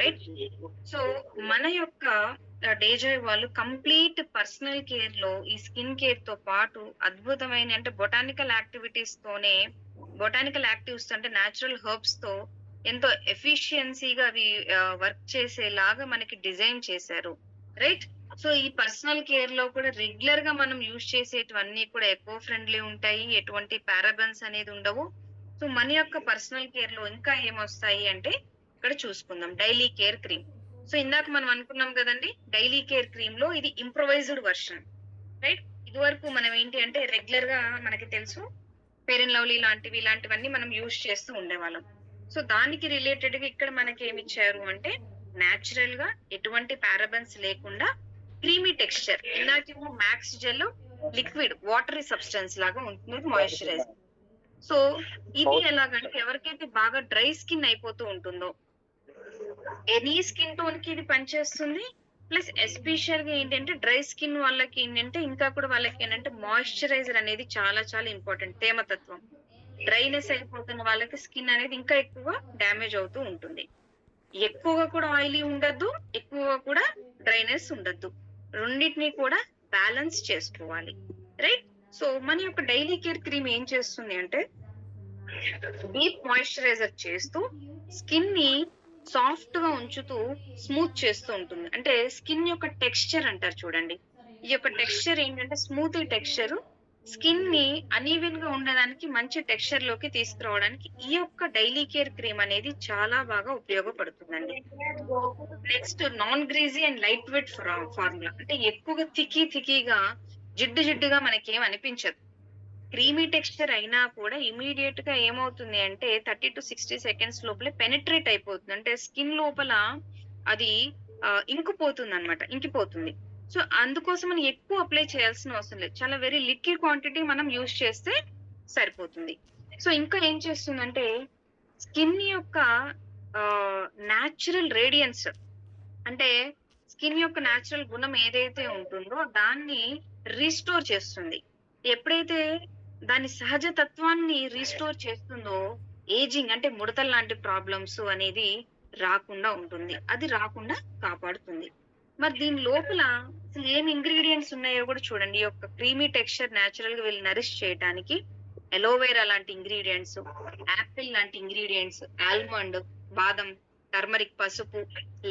Right so మన యొక్క డేజాయ్ వాళ్ళు కంప్లీట్ పర్సనల్ కేర్లో ఈ స్కిన్ కేర్తో పాటు అద్భుతమైన అంటే బొటానికల్ యాక్టివిటీస్ తోనే బొటానికల్ యాక్టివ్స్ అంటే న్యాచురల్ హర్బ్స్తో ఎంతో ఎఫిషియన్సీగా అవి వర్క్ చేసేలాగా మనకి డిజైన్ చేశారు రైట్ సో ఈ పర్సనల్ కేర్లో కూడా రెగ్యులర్గా మనం యూజ్ చేసేటివన్నీ కూడా ఎకో ఫ్రెండ్లీ ఉంటాయి ఎటువంటి పారాబన్స్ అనేది ఉండవు. సో మన యొక్క పర్సనల్ కేర్లో ఇంకా ఏమొస్తాయి అంటే ఇక్కడ చూసుకుందాం. డైలీ కేర్ క్రీమ్ సో ఇందాక మనం అనుకున్నాం కదండి డైలీ కేర్ క్రీమ్లో ఇది ఇంప్రొవైజ్డ్ వర్షన్ రైట్ ఇది వరకు మనం ఏంటి అంటే రెగ్యులర్గా మనకి తెలుసు పేరెన్ లవ్లీ లాంటివి ఇలాంటివన్నీ మనం యూజ్ చేస్తూ ఉండేవాళ్ళం. సో దానికి రిలేటెడ్గా ఇక్కడ మనకి ఏమి ఇచ్చారు అంటే నాచురల్గా ఎటువంటి పారాబన్స్ లేకుండా క్రీమీ టెక్స్చర్ ఇందాక max gel liquid watery substance లాగా ఉంటుంది మాయిశ్చరైజర్ సో ఇది ఎలాగంటే ఎవరికైతే బాగా డ్రై స్కిన్ అయిపోతూ ఉంటుందో ఎనీ స్కిన్ టోన్కి ఇది పనిచేస్తుంది. ప్లస్ ఎస్పెషల్గా ఏంటంటే డ్రై స్కిన్ వాళ్ళకి ఏంటంటే ఇంకా కూడా వాళ్ళకి ఏంటంటే మాయిశ్చరైజర్ అనేది చాలా చాలా ఇంపార్టెంట్ తేమతత్వం డ్రైనెస్ అయిపోతున్న వాళ్ళకి స్కిన్ అనేది ఇంకా ఎక్కువ డ్యామేజ్ అవుతూ ఉంటుంది. ఎక్కువగా కూడా ఆయిలీ ఉండద్దు ఎక్కువగా కూడా డ్రైనెస్ ఉండద్దు. రెండింటిని కూడా బ్యాలెన్స్ చేసుకోవాలి. రైట్? సో మన యొక్క డైలీ కేర్ క్రీమ్ ఏం చేస్తుంది అంటే డీప్ మాయిశ్చరైజర్ చేస్తూ స్కిన్ని సాఫ్ట్గా ఉంచుతూ స్మూత్ చేస్తూ ఉంటుంది. అంటే స్కిన్ యొక్క టెక్స్చర్ అంటారు చూడండి. ఈ యొక్క టెక్స్చర్ ఏంటంటే స్మూత్ టెక్స్చర్. స్కిన్ని అనీవెన్గా ఉండడానికి మంచి టెక్స్చర్లోకి తీసుకురావడానికి ఈ యొక్క డైలీ కేర్ క్రీమ్ అనేది చాలా బాగా ఉపయోగపడుతుందండి. Next non greasy and light weight formula. అంటే ఎక్కువగా థికీ థికీగా జిడ్డు జిడ్డుగా మనకేం అనిపించదు. క్రీమీ టెక్స్చర్ అయినా కూడా ఇమీడియట్గా ఏమవుతుంది అంటే థర్టీ టు సిక్స్టీ సెకండ్స్ లోపలే పెనిట్రేట్ అయిపోతుంది. అంటే స్కిన్ లోపల అది ఇంకిపోతుంది అనమాట ఇంకిపోతుంది. సో అందుకోసం మనం ఎక్కువ అప్లై చేయాల్సిన అవసరం లేదు. చాలా వెరీ లిటిల్ క్వాంటిటీ మనం యూజ్ చేస్తే సరిపోతుంది. సో ఇంకా ఏం చేస్తుందంటే స్కిన్ యొక్క న్యాచురల్ రేడియన్స్ అంటే స్కిన్ యొక్క న్యాచురల్ గుణం ఏదైతే ఉంటుందో దాన్ని రీస్టోర్ చేస్తుంది. ఎప్పుడైతే దాని సహజ తత్వాన్ని రీస్టోర్ చేస్తుందో ఏజింగ్ అంటే ముడతలు లాంటి ప్రాబ్లమ్స్ అనేది రాకుండా ఉంటుంది. అది రాకుండా కాపాడుతుంది. మరి దీని లోపల అసలు ఏం ఇంగ్రీడియంట్స్ ఉన్నాయో కూడా చూడండి. ఈ యొక్క క్రీమీ టెక్స్చర్ న్యాచురల్గా వీళ్ళు నరిష్ చేయడానికి ఎలోవేరా లాంటి ఇంగ్రీడియంట్స్ యాపిల్ లాంటి ఇంగ్రీడియంట్స్ ఆల్మండ్ బాదం టర్మరిక్ పసుపు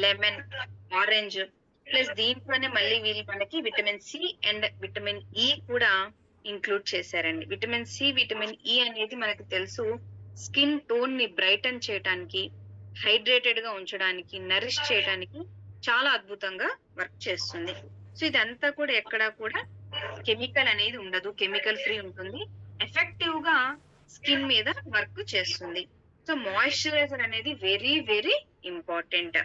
లెమన్ ఆరెంజ్ ప్లస్ దీంట్లోనే మళ్ళీ వీళ్ళు మనకి vitamin C and vitamin E కూడా ఇంక్లూడ్ చేశారండి. విటమిన్ సి విటమిన్ ఈ అనేది మనకు తెలుసు. స్కిన్ టోన్ని బ్రైటన్ చేయడానికి హైడ్రేటెడ్గా ఉంచడానికి నరిష్ చేయడానికి చాలా అద్భుతంగా వర్క్ చేస్తుంది. సో ఇదంతా కూడా ఎక్కడా కూడా కెమికల్ అనేది ఉండదు. కెమికల్ ఫ్రీ ఉంటుంది. ఎఫెక్టివ్గా స్కిన్ మీద వర్క్ చేస్తుంది. సో మాయిశ్చరైజర్ అనేది very very important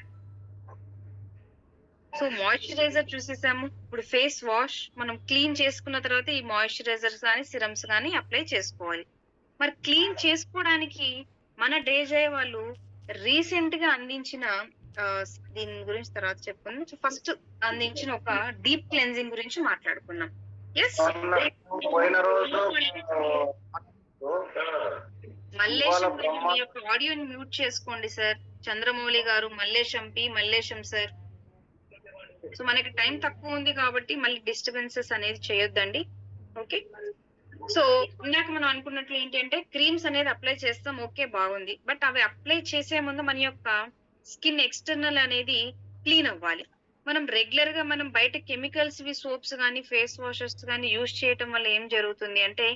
so moisturiser చూసేసాము. ఇప్పుడు ఫేస్ వాష్ మనం క్లీన్ చేసుకున్న తర్వాత ఈ మాయిశ్చరైజర్స్ కానీ సిరమ్స్ కానీ అప్లై చేసుకోవాలి. మరి క్లీన్ చేసుకోవడానికి మన డేజే వాళ్ళు రీసెంట్గా అందించిన దీని గురించి తర్వాత చెప్పుకుందాం. ఫస్ట్ అందించిన ఒక డీప్ క్లెన్జింగ్ గురించి మాట్లాడుకున్నాం ఎస్ పోయిన రోజు మల్లేశం మీ యొక్క ఆడియోని మ్యూట్ చేసుకోండి sir Chandramouli garu Mallesham P Mallesham sir so మనకి టైం తక్కువ ఉంది కాబట్టి మళ్ళీ డిస్టర్బెన్సెస్ అనేది చేయొద్దండి. ఓకే సో ఇందాక మనం అనుకున్నట్లు ఏంటంటే క్రీమ్స్ అనేది అప్లై చేస్తాం ఓకే బాగుంది. బట్ అవి అప్లై చేసే ముందు మన యొక్క స్కిన్ ఎక్స్టర్నల్ అనేది క్లీన్ అవ్వాలి. మనం రెగ్యులర్గా మనం బయట కెమికల్స్ వి సోప్స్ కానీ ఫేస్ వాషెస్ కానీ యూజ్ చేయటం వల్ల ఏం జరుగుతుంది అంటే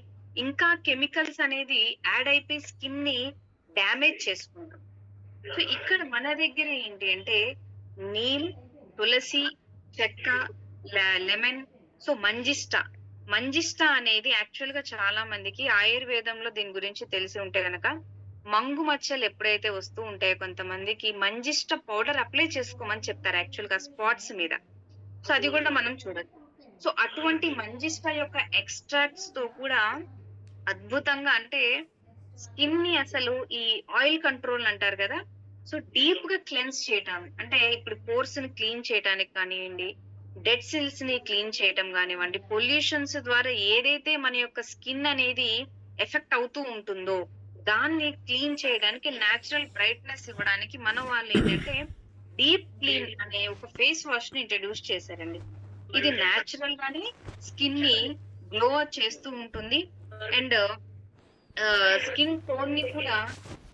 ఇంకా కెమికల్స్ అనేది యాడ్ అయిపోయి స్కిన్ని డ్యామేజ్ చేసుకుంటాం. సో ఇక్కడ మన దగ్గర ఏంటి అంటే నీల్ తులసి చెక్క లెమన్ సో మంజిష్ట మంజిష్ట అనేది యాక్చువల్గా చాలా మందికి ఆయుర్వేదంలో దీని గురించి తెలిసి ఉంటే గనక మంగు మచ్చలు ఎప్పుడైతే వస్తూ ఉంటాయో కొంతమందికి మంజిష్ట పౌడర్ అప్లై చేసుకోమని చెప్తారు యాక్చువల్గా స్పాట్స్ మీద. సో అది కూడా మనం చూడొచ్చు. సో అటువంటి మంజిష్ట యొక్క ఎక్స్ట్రాక్ట్స్తో కూడా అద్భుతంగా అంటే స్కిన్ని అసలు ఈ ఆయిల్ కంట్రోల్ అంటారు కదా సో డీప్గా క్లెన్స్ చేయటం అంటే ఇప్పుడు పోర్స్ని క్లీన్ చేయడానికి కానివ్వండి డెడ్ సెల్స్ని క్లీన్ చేయటం కానివ్వండి పొల్యూషన్స్ ద్వారా ఏదైతే మన యొక్క స్కిన్ అనేది ఎఫెక్ట్ అవుతూ ఉంటుందో దాన్ని క్లీన్ చేయడానికి నేచురల్ బ్రైట్నెస్ ఇవ్వడానికి మన వాళ్ళు ఏంటంటే డీప్ క్లీన్ అనే ఒక ఫేస్ వాష్ని ఇంట్రడ్యూస్ చేశారండి. ఇది న్యాచురల్ గానే స్కిన్ని గ్లో చేస్తూ ఉంటుంది. అండ్ స్కిన్ టోన్ని కూడా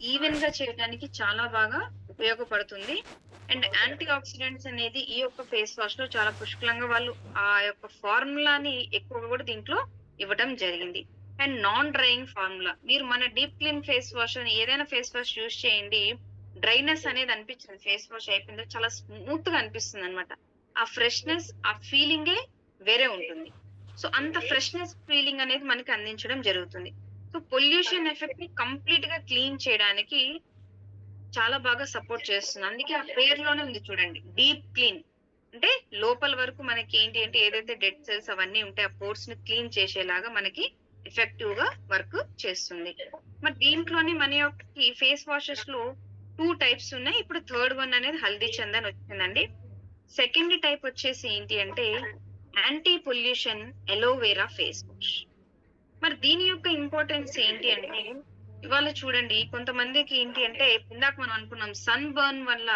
ఈవెన్గా చేయడానికి చాలా బాగా ఉపయోగపడుతుంది. అండ్ యాంటీ ఆక్సిడెంట్స్ అనేది ఈ యొక్క ఫేస్ వాష్లో చాలా పుష్కలంగా వాళ్ళు ఆ యొక్క ఫార్ములాని ఎక్కువగా కూడా దీంట్లో ఇవ్వడం జరిగింది. And non drying formula. మీరు మన డీప్ క్లీన్ ఫేస్ వాష్ అని ఏదైనా ఫేస్ వాష్ యూస్ చేయండి. డ్రైనెస్ అనేది అనిపించదు. ఫేస్ వాష్ అయిపోయిందో చాలా స్మూత్గా అనిపిస్తుంది అనమాట ఆ ఫ్రెష్నెస్ ఆ ఫీలింగే వేరే ఉంటుంది. సో అంత ఫ్రెష్నెస్ ఫీలింగ్ అనేది మనకి అందించడం జరుగుతుంది. సో పొల్యూషన్ ఎఫెక్ట్ని కంప్లీట్గా క్లీన్ చేయడానికి చాలా బాగా సపోర్ట్ చేస్తుంది. అందుకే ఆ పేరులోనే ఉంది చూడండి. డీప్ క్లీన్ అంటే లోపల వరకు మనకి ఏంటి అంటే ఏదైతే డెడ్ సెల్స్ అవన్నీ ఉంటాయి ఆ పోర్స్ని క్లీన్ చేసేలాగా మనకి ఎఫెక్టివ్గా వర్క్ చేస్తుంది. మరి దీంట్లోని మన యొక్క ఫేస్ వాషెస్లో టూ టైప్స్ ఉన్నాయి. ఇప్పుడు థర్డ్ వన్ అనేది హల్దీ చందన్ వచ్చిందండి. సెకండ్ టైప్ వచ్చేసి ఏంటి అంటే anti pollution aloe vera face wash మరి దీని యొక్క ఇంపార్టెన్స్ ఏంటి అంటే ఇవాళ చూడండి కొంతమందికి ఏంటి అంటే ఇందాక మనం అనుకున్నాం సన్ బర్న్ వల్ల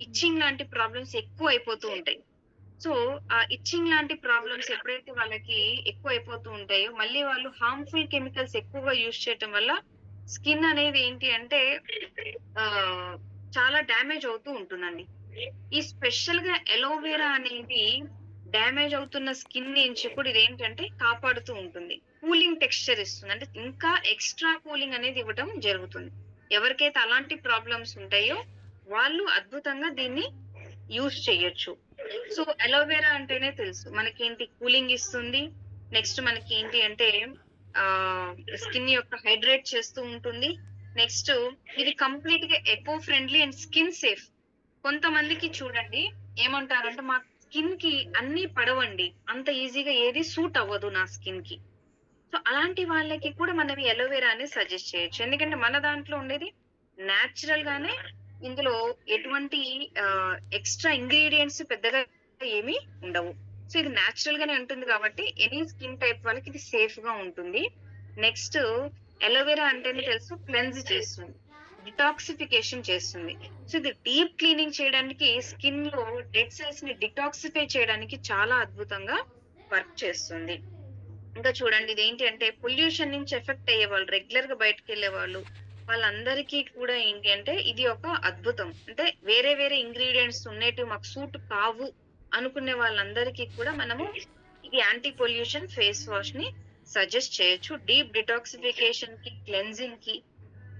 ఇచ్చింగ్ లాంటి ప్రాబ్లమ్స్ ఎక్కువ అయిపోతూ ఉంటాయి. సో ఆ ఇచ్చింగ్ లాంటి ప్రాబ్లమ్స్ ఎప్పుడైతే వాళ్ళకి ఎక్కువ అయిపోతూ ఉంటాయో మళ్ళీ వాళ్ళు హార్మ్ఫుల్ కెమికల్స్ ఎక్కువగా యూజ్ చేయటం వల్ల స్కిన్ అనేది ఏంటి అంటే చాలా డ్యామేజ్ అవుతూ ఉంటుందండి. ఈ స్పెషల్గా ఎలోవేరా అనేది డ్యామేజ్ అవుతున్న స్కిన్ నుంచి కూడా ఇదేంటంటే కాపాడుతూ ఉంటుంది. కూలింగ్ టెక్స్చర్ ఇస్తుంది. అంటే ఇంకా ఎక్స్ట్రా కూలింగ్ అనేది ఇవ్వడం జరుగుతుంది. ఎవరికైతే అలాంటి ప్రాబ్లమ్స్ ఉంటాయో వాళ్ళు అద్భుతంగా దీన్ని యూస్ చేయొచ్చు. సో అలోవెరా అంటేనే తెలుసు. మనకేంటి కూలింగ్ ఇస్తుంది. నెక్స్ట్ మనకి ఏంటి అంటే ఆ స్కిన్ యొక్క హైడ్రేట్ చేస్తూ ఉంటుంది. నెక్స్ట్ ఇది కంప్లీట్గా eco friendly and skin safe. కొంతమందికి చూడండి ఏమంటారంటే మా స్కిన్కి అన్ని పడవండి. అంత ఈజీగా ఏది సూట్ అవ్వదు నా స్కిన్కి సో అలాంటి వాళ్ళకి కూడా మనం ఎలోవేరా సజెస్ట్ చేయొచ్చు. ఎందుకంటే మన దాంట్లో ఉండేది న్యాచురల్ గానే ఇందులో ఎటువంటి ఎక్స్ట్రా ఇంగ్రీడియంట్స్ పెద్దగా ఏమీ ఉండవు. సో ఇది న్యాచురల్ గానే ఉంటుంది కాబట్టి ఎనీ స్కిన్ టైప్ వాళ్ళకి ఇది సేఫ్గా ఉంటుంది. నెక్స్ట్ ఎలోవేరా అంటేనే తెలుసు? క్లెన్స్ చేస్తుంది. డిటాక్సిఫికేషన్ చేస్తుంది. సో ఇది డీప్ క్లీనింగ్ చేయడానికి స్కిన్లో డెడ్ సెల్స్ని డిటాక్సిఫై చేయడానికి చాలా అద్భుతంగా వర్క్ చేస్తుంది. ఇంకా చూడండి ఇది ఏంటి అంటే పొల్యూషన్ నుంచి ఎఫెక్ట్ అయ్యే వాళ్ళు రెగ్యులర్గా బయటకు వెళ్ళే వాళ్ళు వాళ్ళందరికీ కూడా ఏంటి అంటే ఇది ఒక అద్భుతం. అంటే వేరే వేరే ఇంగ్రీడియంట్స్ ఉండేటివి మాకు సూట్ కావు అనుకునే వాళ్ళందరికీ కూడా మనము ఇది యాంటీ పొల్యూషన్ ఫేస్ వాష్ని సజెస్ట్ చేయొచ్చు. డీప్ డిటాక్సిఫికేషన్కి క్లెన్జింగ్కి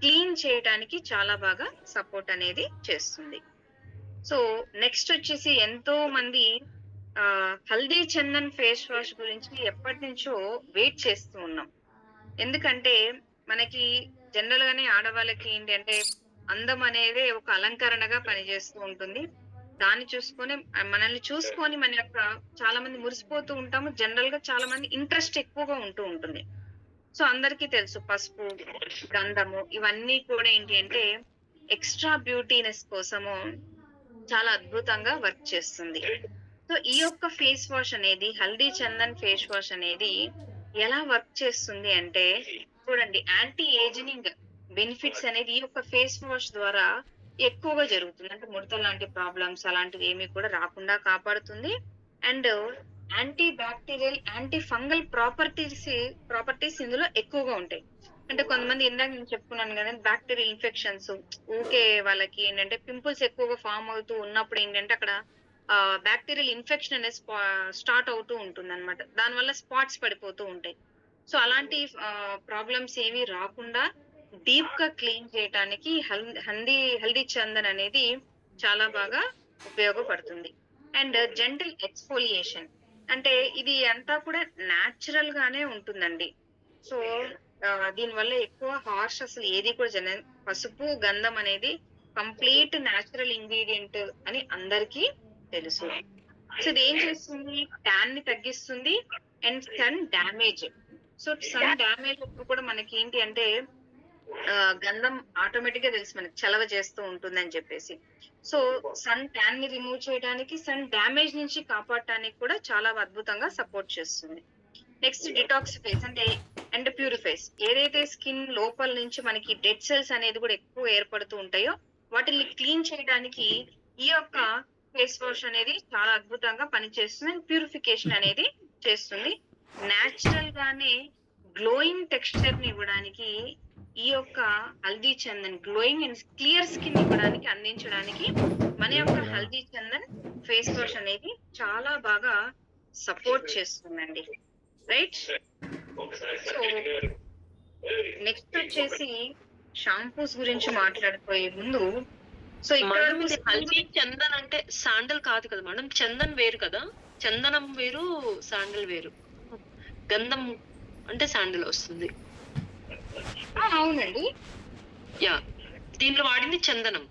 క్లీన్ చేయడానికి చాలా బాగా సపోర్ట్ అనేది చేస్తుంది. సో నెక్స్ట్ వచ్చేసి ఎంతో మంది హల్దీ చందన్ ఫేస్ వాష్ గురించి ఎప్పటి నుంచో వెయిట్ చేస్తూ ఉన్నాం. ఎందుకంటే మనకి జనరల్ గానే ఆడవాళ్ళకి ఏంటి అంటే అందం అనేది ఒక అలంకరణగా పనిచేస్తూ ఉంటుంది. దాన్ని చూసుకొని మనల్ని చూసుకొని మన యొక్క చాలా మంది మురిసిపోతూ ఉంటాము. జనరల్గా చాలా మంది ఇంట్రెస్ట్ ఎక్కువగా ఉంటూ ఉంటుంది. సో అందరికీ తెలుసు పసుపు గంధము ఇవన్నీ కూడా ఏంటి అంటే ఎక్స్ట్రా బ్యూటీనెస్ కోసము చాలా అద్భుతంగా వర్క్ చేస్తుంది. సో ఈ యొక్క ఫేస్ వాష్ అనేది హల్దీ చందన్ ఫేస్ వాష్ అనేది ఎలా వర్క్ చేస్తుంది అంటే చూడండి యాంటీ ఏజింగ్ బెనిఫిట్స్ అనేది ఈ యొక్క ఫేస్ వాష్ ద్వారా ఎక్కువగా జరుగుతుంది. అంటే ముడత లాంటి ప్రాబ్లమ్స్ అలాంటివి ఏమీ కూడా రాకుండా కాపాడుతుంది. And anti bacterial anti fungal properties properties ఇందులో ఎక్కువగా ఉంటాయి. అంటే కొంతమంది ఇందాక నేను చెప్పుకున్నాను కదా బ్యాక్టీరియల్ ఇన్ఫెక్షన్స్. ఊకే వాళ్ళకి ఏంటంటే పింపుల్స్ ఎక్కువగా ఫామ్ అవుతూ ఉన్నప్పుడు ఏంటంటే అక్కడ బ్యాక్టీరియల్ ఇన్ఫెక్షన్ అనేది స్టార్ట్ అవుతూ ఉంటుంది అనమాట దానివల్ల స్పాట్స్ పడిపోతూ ఉంటాయి. సో అలాంటి ప్రాబ్లమ్స్ ఏవి రాకుండా డీప్గా క్లీన్ చేయడానికి హల్దీ హల్దీ చందన్ అనేది చాలా బాగా ఉపయోగపడుతుంది. అండ్ జెంటల్ ఎక్స్ఫోలియేషన్ అంటే ఇది అంతా కూడా న్యాచురల్ గానే ఉంటుందండి. సో దీని వల్ల ఎక్కువ హార్ష్ అసలు ఏది కూడా జన పసుపు గంధం అనేది కంప్లీట్ న్యాచురల్ ఇంగ్రీడియంట్ అని అందరికీ తెలుసు. సో ఇది ఏం చేస్తుంది? ట్యాన్ని తగ్గిస్తుంది. And sun damage so sun damage అప్పుడు కూడా మనకి ఏంటి అంటే గంధం ఆటోమేటిక్గా తెలుసు మనకి చలవ చేస్తూ ఉంటుంది అని చెప్పేసి. సో సన్ ట్యాన్ని రిమూవ్ చేయడానికి సన్ డ్యామేజ్ నుంచి కాపాడటానికి కూడా చాలా అద్భుతంగా సపోర్ట్ చేస్తుంది. నెక్స్ట్ డిటాక్సిఫైస్ అంటే అండ్ ప్యూరిఫైస్ ఏదైతే స్కిన్ లోపల నుంచి మనకి డెడ్ సెల్స్ అనేది కూడా ఎక్కువ ఏర్పడుతూ ఉంటాయో వాటిని క్లీన్ చేయడానికి ఈ యొక్క ఫేస్ వాష్ అనేది చాలా అద్భుతంగా పనిచేస్తుంది. ప్యూరిఫికేషన్ అనేది చేస్తుంది. నేచురల్ గానే గ్లోయింగ్ టెక్స్చర్ని ఇవ్వడానికి ఈ యొక్క Haldi Chandan glowing and clear skin ఇవ్వడానికి అందించడానికి మన యొక్క హల్దీ చందన్ ఫేస్ వాష్ అనేది చాలా బాగా సపోర్ట్ చేస్తుందండి. రైట్ సో నెక్స్ట్ వచ్చేసి షాంపూస్ గురించి మాట్లాడిపోయే ముందు సో ఇక్కడ హల్దీ చందన్ అంటే శాండల్ కాదు కదా మేడం? చందన్ వేరు కదా? చందనం వేరు శాండల్ వేరు. గంధం అంటే శాండల్ వస్తుంది. అవునండి. యా దీంట్లో వాడింది చందనం.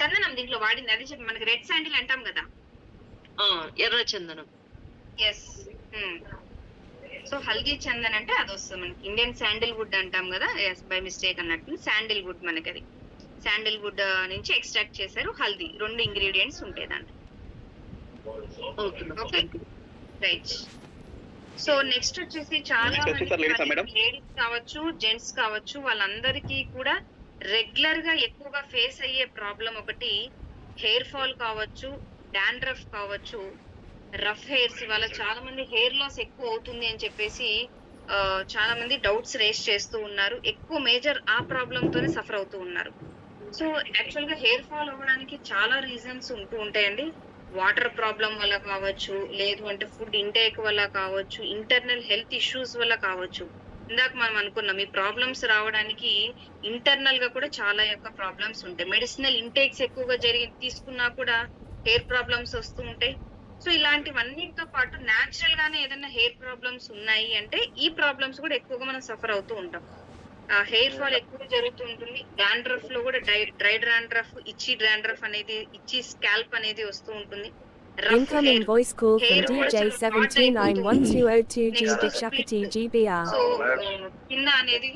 చందనం దీంట్లో వాడింది. అది చెప్పి మనకి రెడ్ శాండిల్ అంటాం కదా? ఆ ఎర్ర చందనం. ఎస్ సో హల్దీ చందన్ అంటే అది వస్తుంది మనకి. ఇండియన్ శాండిల్ వుడ్ అంటాం కదా? ఎస్ బై మిస్టేక్ అన్నట్టు. శాండిల్ వుడ్ మనకి అది శాండిల్ వుడ్ నుంచి ఎక్స్ట్రాక్ట్ చేశారు. హల్దీ రెండు ఇంగ్రీడియంట్స్ ఉంటాయి దాంట్లో ఓకే రైట్ సో నెక్స్ట్ వచ్చేసి చాలా? లేడీస్ కావచ్చు జెంట్స్ కావచ్చు వాళ్ళందరికీ కూడా రెగ్యులర్గా ఎక్కువగా ఫేస్ అయ్యే ప్రాబ్లం ఒకటి హెయిర్ ఫాల్ కావచ్చు డాండ్రఫ్ కావచ్చు రఫ్ హెయిర్స్ ఇవాళ చాలా మంది హెయిర్ లాస్ ఎక్కువ అవుతుంది అని చెప్పేసి చాలా మంది డౌట్స్ రేస్ చేస్తూ ఉన్నారు. ఎక్కువ మేజర్ ఆ ప్రాబ్లమ్ తోనే సఫర్ అవుతూ ఉన్నారు. సో యాక్చువల్గా హెయిర్ ఫాల్ అవ్వడానికి చాలా రీజన్స్ ఉంటూ ఉంటాయండి. వాటర్ ప్రాబ్లం వల్ల కావచ్చు లేదు అంటే ఫుడ్ ఇంటేక్ వల్ల కావచ్చు ఇంటర్నల్ హెల్త్ ఇష్యూస్ వల్ల కావచ్చు. ఇందాక మనం అనుకున్నాం ఈ ప్రాబ్లమ్స్ రావడానికి ఇంటర్నల్గా కూడా చాలా యొక్క ప్రాబ్లమ్స్ ఉంటాయి. మెడిసినల్ ఇంటేక్స్ ఎక్కువగా జరిగి తీసుకున్నా కూడా హెయిర్ ప్రాబ్లమ్స్ వస్తూ ఉంటాయి. సో ఇలాంటివన్నిటితో పాటు న్యాచురల్ గానే ఏదైనా హెయిర్ ప్రాబ్లమ్స్ ఉన్నాయి అంటే ఈ ప్రాబ్లమ్స్ కూడా ఎక్కువగా మనం సఫర్ అవుతూ ఉంటాం. హెయిర్ ఫాల్ ఎక్కువ జరుగుతూ ఉంటుంది డాండ్రఫ్లో కూడా డ్రై డ్రై డాండ్రఫ్ ఇచ్చి డాండ్రఫ్ అనేది ఇచ్చి స్కాల్ప్ అనేది వస్తూ ఉంటుంది Rough Incoming hair. voice call from Hair DJ also not 7291202G Next Big Shakati GBR. So కింద అనేది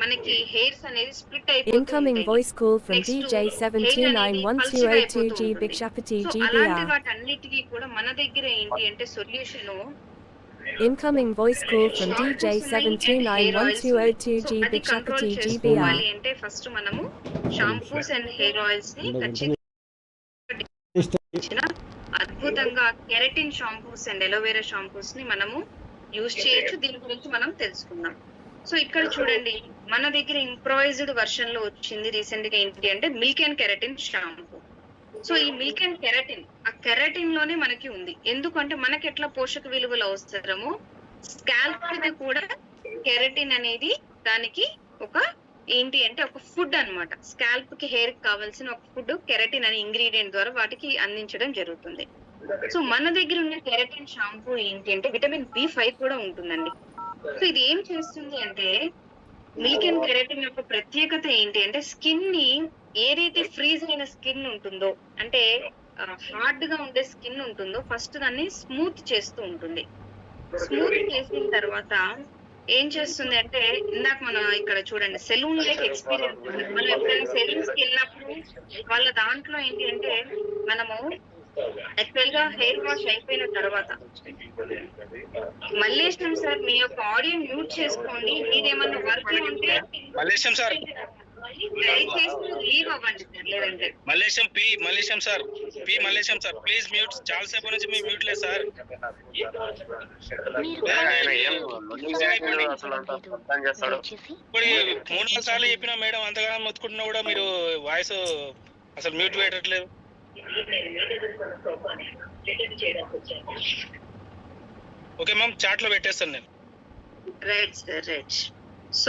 మనకి హెయిర్స్ అనేది స్ప్లిట్ Incoming అయిపోతుంది voice call from Next DJ to hair అనేది పల్చగా అయిపోతూ 7291202G Big ఉంటుంది. Shakati సో అలాంటి GBR. వాటన్నిటికీ కూడా మన దగ్గర ఏంటి అంటే solution Incoming voice call from DJ 7291202G అది Big కంట్రోల్ Shakati చేసుకోవాలి GBR. అంటే ఫస్ట్ మనము షాంపూస్ అండ్ హెయిర్ ఆయిల్స్ని ఖచ్చితంగా అద్భుతంగా keratin shampoos and aloe vera షాంపూస్ని మనము యూజ్ చేయొచ్చు. దీని గురించి మనం తెలుసుకుందాం. సో ఇక్కడ చూడండి. మన దగ్గర ఇంప్రొవైజ్డ్ వర్షన్లో వచ్చింది రీసెంట్గా ఏంటి అంటే milk and keratin shampoo so ఈ మిల్క్ అండ్ కెరటిన్ ఆ కెరటిన్లోనే మనకి ఉంది. ఎందుకంటే మనకి ఎట్లా పోషక విలువలు అవసరమో స్కాల్ప్కి కూడా కెరటిన్ అనేది దానికి ఒక ఏంటి అంటే ఒక ఫుడ్ అన్నమాట. స్కాల్ప్కి హెయిర్ కావాల్సిన ఒక ఫుడ్ కెరటిన్ అనే ఇంగ్రీడియంట్ ద్వారా వాటికి అందించడం జరుగుతుంది. సో మన దగ్గర ఉన్న కెరటిన్ షాంపూ ఏంటి అంటే విటమిన్ బి ఫైవ్ కూడా ఉంటుందండి. సో ఇది ఏం చేస్తుంది అంటే మిల్క్ అండ్ కెరటిన్ యొక్క ప్రత్యేకత ఏంటి అంటే స్కిన్ని ఏదైతే ఫ్రీజ్ అయిన స్కిన్ ఉంటుందో అంటే హార్డ్గా ఉండే స్కిన్ ఉంటుందో ఫస్ట్ దాన్ని స్మూత్ చేస్తూ ఉంటుంది. స్మూత్ చేసిన తర్వాత ఏం చేస్తుంది అంటే ఇందాక మనం ఇక్కడ చూడండి సెలూన్ లైక్ ఎక్స్పీరియన్స్ మనం ఎప్పుడైనా సెలూన్స్కి వెళ్ళినప్పుడు వాళ్ళ దాంట్లో ఏంటి అంటే మనము యాక్చువల్గా హెయిర్ వాష్ అయిపోయిన తర్వాత మల్లేశం సార్ మీ యొక్క ఆడియో మ్యూట్ చేసుకోండి. మీరేమన్నా వర్క్ ఉంటే Mallesham sir. Mallesham P Mallesham sir P Mallesham sir please mute చాలా సేపు నుంచి మీ మ్యూట్ లేదు సార్. ఇప్పుడు మూడు నాలుగు సార్లు చెప్పినా మేడం అంతగా మొత్తుకుంటున్నా కూడా మీరు వాయిస్ అసలు మ్యూట్ పెట్టట్లేదు ఓకే మ్యామ్ చాట్లో పెట్టేస్తాను నేను. Right sir right so